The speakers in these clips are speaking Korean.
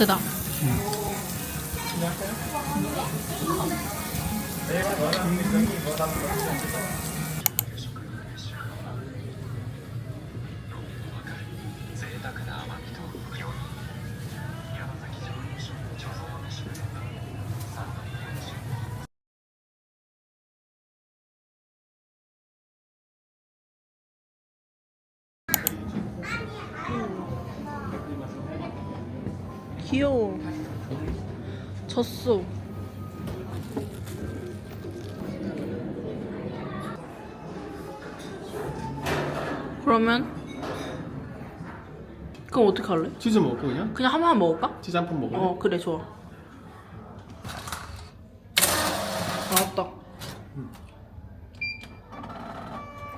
크다. 귀여워. 졌어. 그러면 그럼 어떻게 할래? 치즈 먹을까 그냥? 그냥 한 번 먹을까? 치즈 한 판 먹을래? 어 그래 좋아. 나왔다.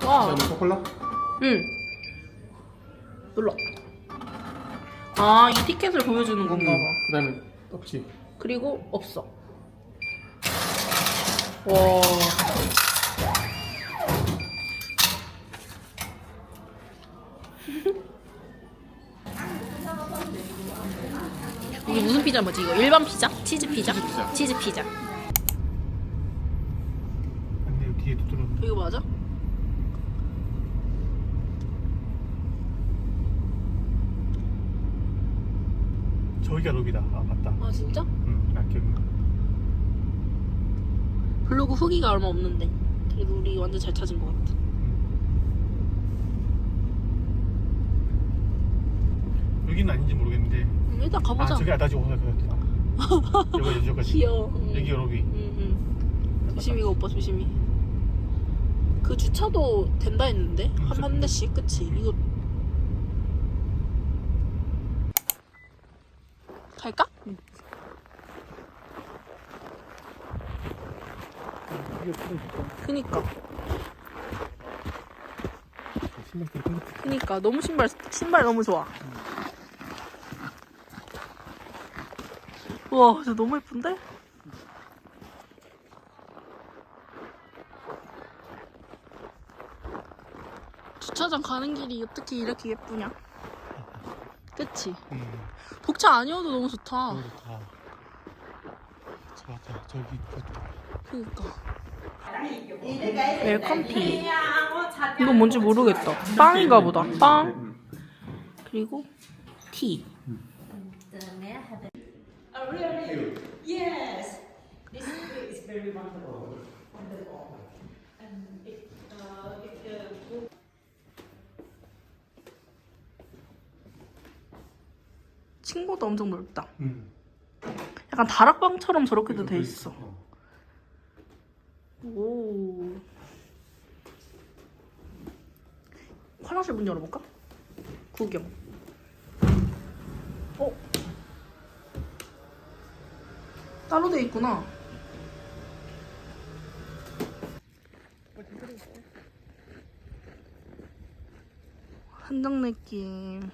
와, 그다음에 초콜릿? 응. 눌러. 아, 이 티켓을 보여주는 건가 봐. 그 다음에 떡지 그리고 없어. 와. 이게 무슨 피자 뭐지? 이거 일반 피자? 치즈 피자? 치즈 피자. 치즈 피자. 근데 여기 뒤에도 들어 이거 맞아? 저기가 로비다 아 맞다 아 진짜? 응나 기억나 블로그 후기가 얼마 없는데. 그래도 우리 완전 잘 찾은 것 같아. 여기는 아닌지 모르겠는데 음, 일단 아 가보자. 저기 아다지 오사카였구나 여기가 여기까지 귀여워. 응. 여기가 로비 응, 응. 조심히 가 오빠 조심히. 그 주차도 된다 했는데 응, 한한 대씩 그치? 이거 갈까? 그니까 그니까 너무 신발 신발 너무 좋아. 우와 진짜 너무 예쁜데? 주차장 가는 길이 어떻게 이렇게 예쁘냐? 그치? 응 복차 아니어도 너무 좋다. 너무 좋다 자, 자 저기 그니까. 웰컴티. 이건 뭔지 모르겠다. 빵인가 보다. 빵. 그리고 티. Really? Yes. This is very wonderful. Wonderful. 층고도 엄청 넓다. 응 약간 다락방처럼 저렇게도 돼 있어. 오. 화장실 문 열어볼까? 구경. 어? 따로 돼 있구나. 한정 느낌.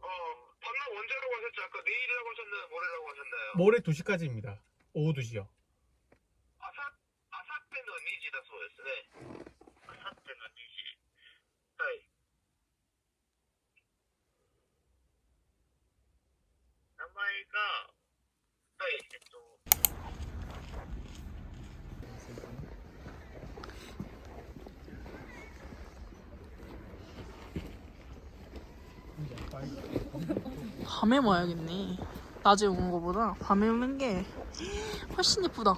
어, 방랑 언제라고 하셨죠? 아까 내일이라고 하셨나요? 모레라고 하셨나요? 모레 2시까지입니다. 오후 2시요. 아사, 아사테는 니지다 소였으네. 아사테는 니지. 하이. 나마이가, 하이. 밤에 와야겠네. 낮에 오는 거보다 밤에 오는 게 훨씬 예쁘다.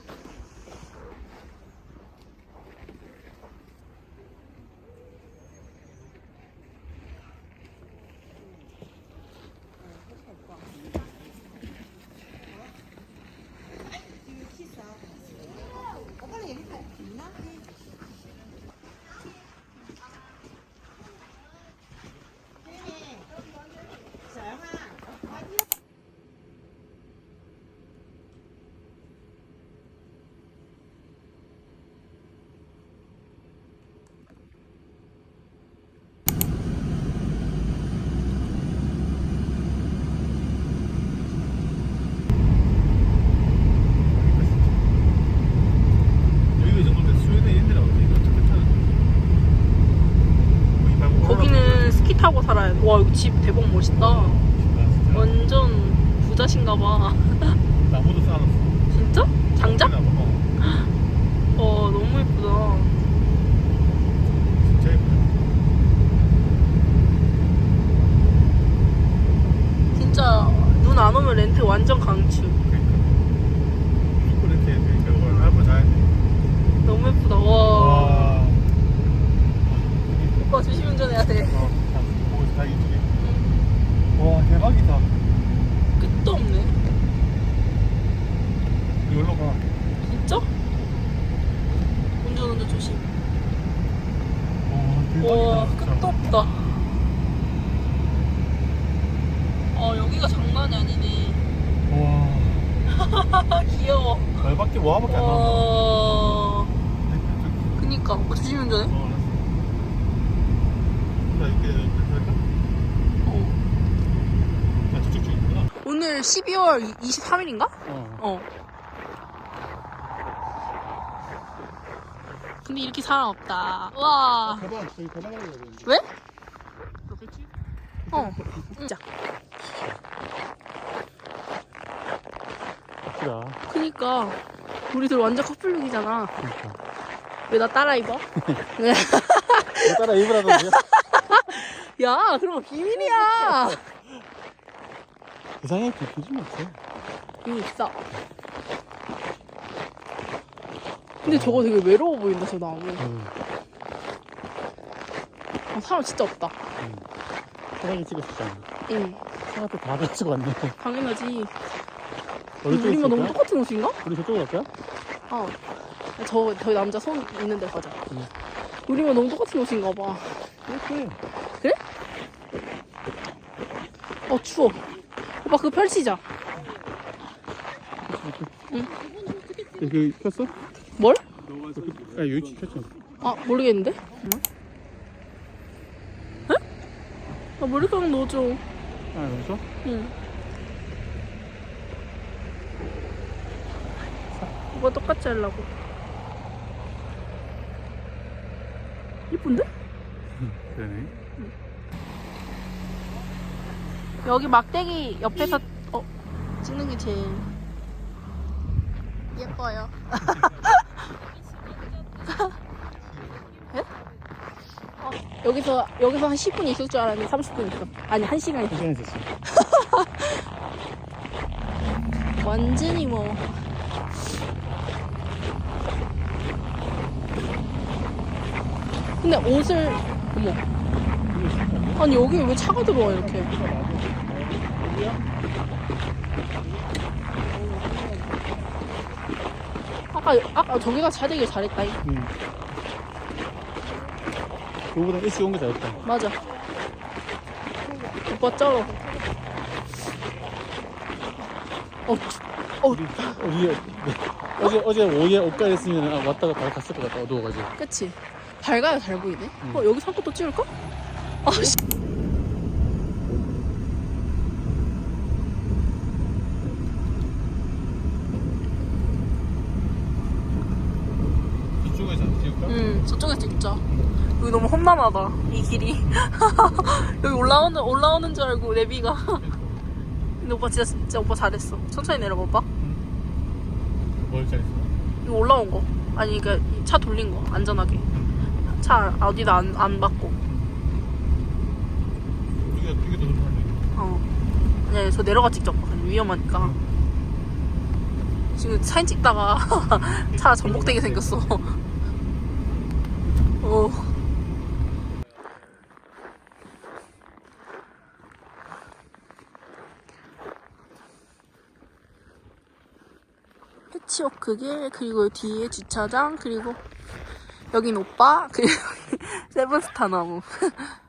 와, 이거 집 대박 멋있다. 완전 부자신가 봐. 나무도 쌓아놨어. 진짜? 장작? 어, 어, 너무 예쁘다. 진짜 예쁘다. 진짜 눈 안 오면 렌트 완전 강추. 그러니까. 너무 예쁘다. 와. 와. 오빠 조심 운전해야 돼. 어, 다, 이쪽에. 와, 대박이다. 끝도 없네. 여기로 가. 진짜? 운전 운전 조심. 와, 와, 대박이다. 진짜. 끝도 없다. 어, 여기가 장난이 아니네. 와, 귀여워. 말밖에 와밖에 안 나온다. 와. 저기. 그니까. 오빠 조심 운전해. 어, 알았어. 나 이렇게 이렇게 할까? 어. 나 저쪽 쪽이구나. 오늘 12월 23일인가? 어. 어. 근데 이렇게 사람 없다. 와. 가방, 저기 가방 가려고 그랬는데. 왜? 너 뺐지? 어. 진짜. 갑시다. 그니까. 우리들 완전 커플룩이잖아. 그러니까. 왜 나 따라 입어? 너 따라 입으라던데? 야, 그런 거 비밀이야. 세상에 비켜주면 없어. 이미 있어. 근데 저거 되게 외로워 보인다, 저 나무. 응. 아, 사람 진짜 없다. 사랑이 찍었었잖아. 응. 사람한테 다 가지고 왔네. 당연하지. 어디 쪽에 우리만 너무 있을까? 똑같은 옷인가? 우리 저쪽으로 갈까? 어. 저, 저 남자 손 있는 데 가자. 응. 우리만 너무 똑같은 옷인가 봐. 그래. 어, 추워. 오빠 그거 펼치자. 여기 켰어? 뭘? 아, 여기 켰죠. 아, 모르겠는데? 잠깐만. 에? 아, 머리카락 넣어줘. 아, 여기서? 응. 오빠 똑같이 하려고. 이쁜데? 그러네. 여기 막대기 옆에서 어, 찍는 게 제일 예뻐요. 에? 어, 여기서 여기서 한 10분 있을 줄 알았는데 30분 있어. 아니 1 시간 있어. 시간 있었어. 완전히 뭐. 근데 옷을 어머. 아니 여기 왜 차가 들어와 이렇게? 아까 아까 저기가 차 되길 잘했다. 이. 응. 그거보다 일찍 온 게 잘했다. 맞아. 오빠 쩔어. 어, 추- 어, 우리, 우리 어제 어제 오후에 옷갈 했으면 아, 왔다가 바로 갔을 것 같다. 어두워가지고. 그치? 밝아야 잘 보이네. 응. 어, 여기 산것도 찍을까? 아, 씨. 이쪽에서 찍을까? 응, 저쪽에 찍자. 여기 너무 험난하다, 이 길이. 여기 올라오는, 올라오는 줄 알고, 내비가. 근데 오빠 진짜, 진짜 오빠 잘했어. 천천히 내려봐, 오빠. 뭘 잘했어? 이거 올라온 거. 아니, 그니까 차 돌린 거. 안전하게. 차 어디다 안, 안 받고. 여기가 여기도 그렇네. 어. 아니, 저 내려가 찍었거든. 위험하니까. 지금 사진 찍다가 차 전복되게 생겼어. 어. 패치워크 길, 그리고 뒤에 주차장, 그리고 여긴 오빠, 그리고 세븐스타 나무.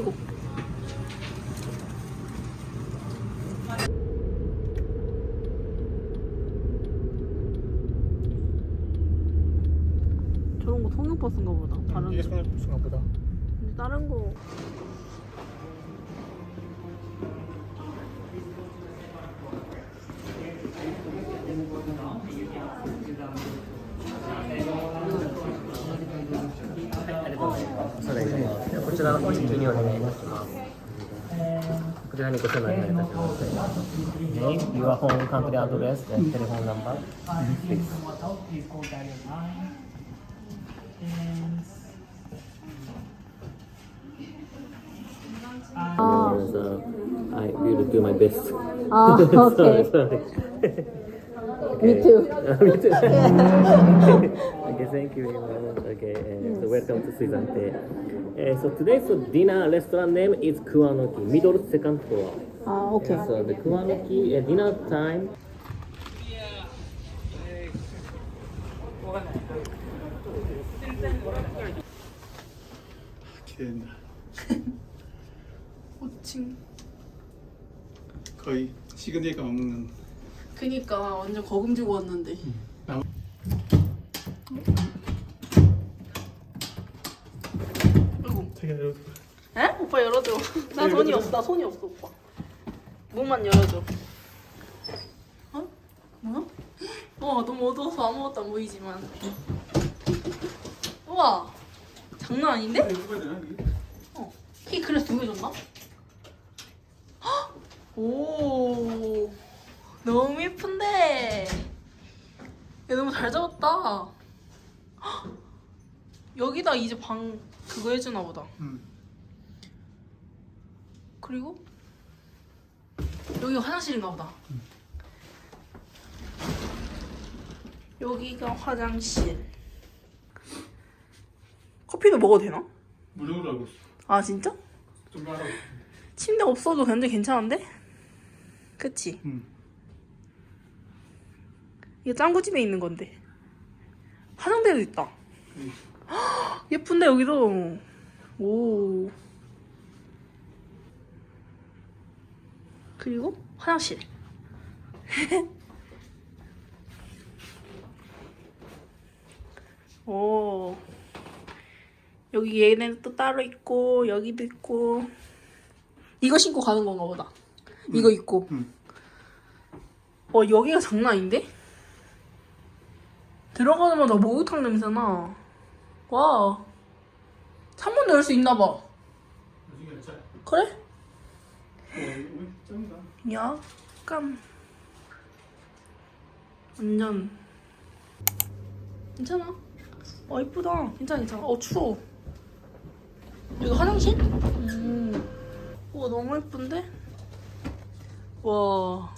아이고. 다른 이게 손에 생각보 다. 근데 다른 거. そうですね。こちらの方にジュニアでお願いします。こちらにご相談になりたします。Name, your home country address, and telephone number, please. あ I will do my best. あー、OK。Me too. Me too. okay, thank you very much. Okay, and so welcome to Suizante. Uh, so today's dinner restaurant name is Kuanoki, middle second floor. あー、OK。So the Kuanoki uh, dinner time. Kidding. 호칭. 거의 시그니까 먹는 그니까 완전 거금지고 왔는데. 나- 아이고. 되게 어려워. 에? 오빠 열어줘. 나 손이 없어. 나 손이 없어, 오빠. 문만 열어줘. 어? 뭐야? 와, 너무 어두워서 아무것도 안 보이지만. 우와. 장난 아닌데? 되나 이게? 어. 키 그래서 두 개 줬나? 헉! 오. 너무 예쁜데. 야, 너무 잘 잡았다. 헉! 여기다 이제 방 그거 해주나 보다. 응. 그리고 여기가 화장실인가 보다. 여기가 화장실. 커피도 먹어도 되나? 무료로 알고 있어. 아 진짜? 좀 알아. 침대 없어도 근데 괜찮은데? 그치? 응. 이거 짱구집에 있는 건데. 화장대도 있다. 응. 헉, 예쁜데 여기도. 오. 그리고 화장실. 오. 여기 얘네는 또 따로 있고 여기도 있고. 이거 신고 가는 건가 보다. 이거 입고. 응. 와 여기가 장난 아닌데? 들어가자마자 목욕탕 냄새나. 와. 창문도 열 수 있나 봐. 그래? 어, 이거. 약간 완전 괜찮아. 어 이쁘다. 괜찮아 괜찮아. 어 추워. 여기 화장실? 음. 우와 너무 예쁜데? 와.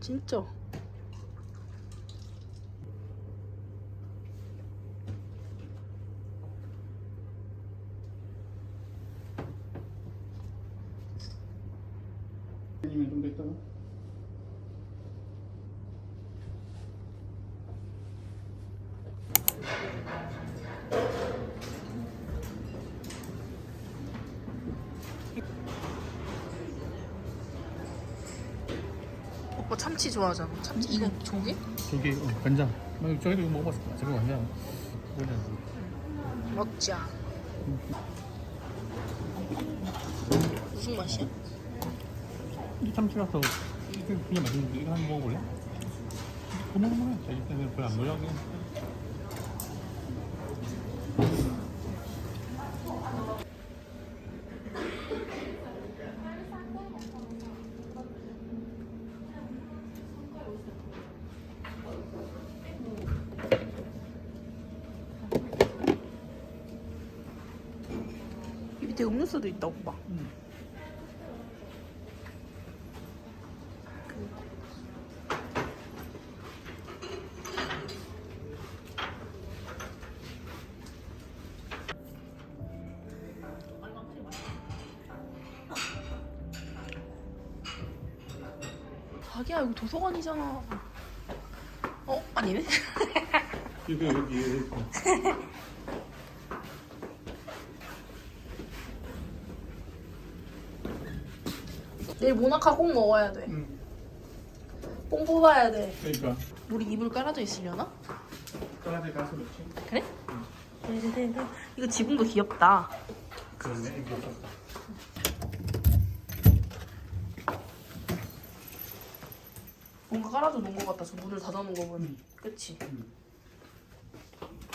진짜. 아니면 좀더 있다가. 참치 좋아하잖아. 참치 이거 조개? 저기 어, 간장. 나 저기도 이거 먹어봤을 거야. 저거 간장. 먹자. 무슨 맛이야? 이 참치라서 그냥 맛있는데 이거 한번 먹어볼래? 그거 먹으면 돼. 일단은 별로 안 놀라게. 이 음료수도 있다 오빠. 자기야 여기 도서관이잖아. 어 아니네. 여기 여기 내일 모나카 꼭 먹어야 돼. 응. 뽕 뽑아야 돼. 그러니까 우리 이불 깔아져 있으려나? 까라데 가서 넣지. 그래? 네, 이거 지붕도 귀엽다. 그런데 이게 없었다. 뭔가 깔아져 놓은 것 같다. 저 문을 닫아놓은 거 보니. 응. 그치?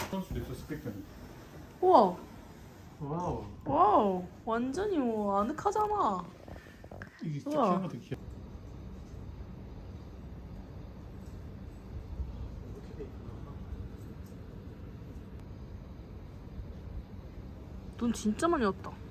선수도 있어 스피커. 우와. 와우. 와우. 완전히 뭐 아늑하잖아. 이게 눈 진짜 많이 왔다.